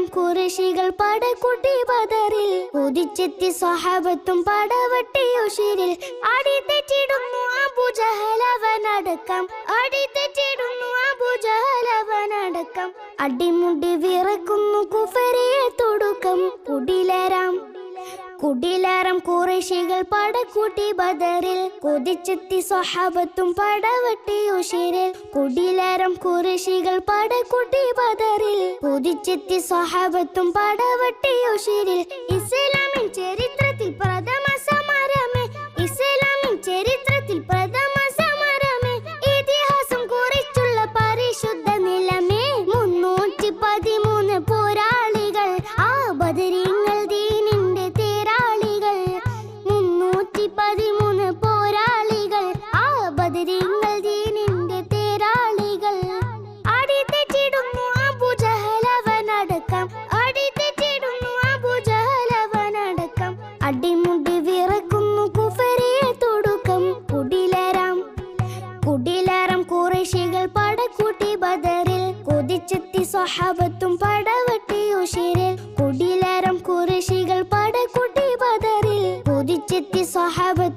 കുടിലാരം കുറശികൾ പടക്കുട്ടി ബദറിൽ ഉദിച്ചെത്തി സ്വഹാബത്തും പടവട്ടി ഉഷിരിൽ അടി തെറ്റിടുന്നു അബുജഹലവനടക്കം അടി തെറ്റിടുന്നു അബുജഹലവനടക്കം അടിമുടി വിറക്കുന്നു കുഫരിയെ തൊടുക്കം. കുടിലരാം കുടിലാരം കുറേശികൾ പടക്കൂട്ടി ബദറിൽ. കൊതിച്ചെത്തി സ്വഹാബത്തും പടവട്ടി ഉഷിരിൽ കുടിലാരം കുറേശികൾ പടക്കൂട്ടി ബദറിൽ. കൊതിച്ചെത്തി സ്വഹാബത്തും പടവട്ടി ഉഷിരിൽ ഇസ്ലാമിൻ ബദറിൽ കൊതിച്ചെത്തി സ്വഹാബത്തും പടവട്ടി ഉഷിരിൽ കുടിലാരം കുറിശികൾ പടക്കുട്ടി ബദറിൽ കൊതിച്ചെത്തി സ്വഹാബത്തും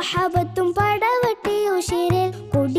സ്വഹാബത്തും പടവട്ടി കൊടി കുടിലാരം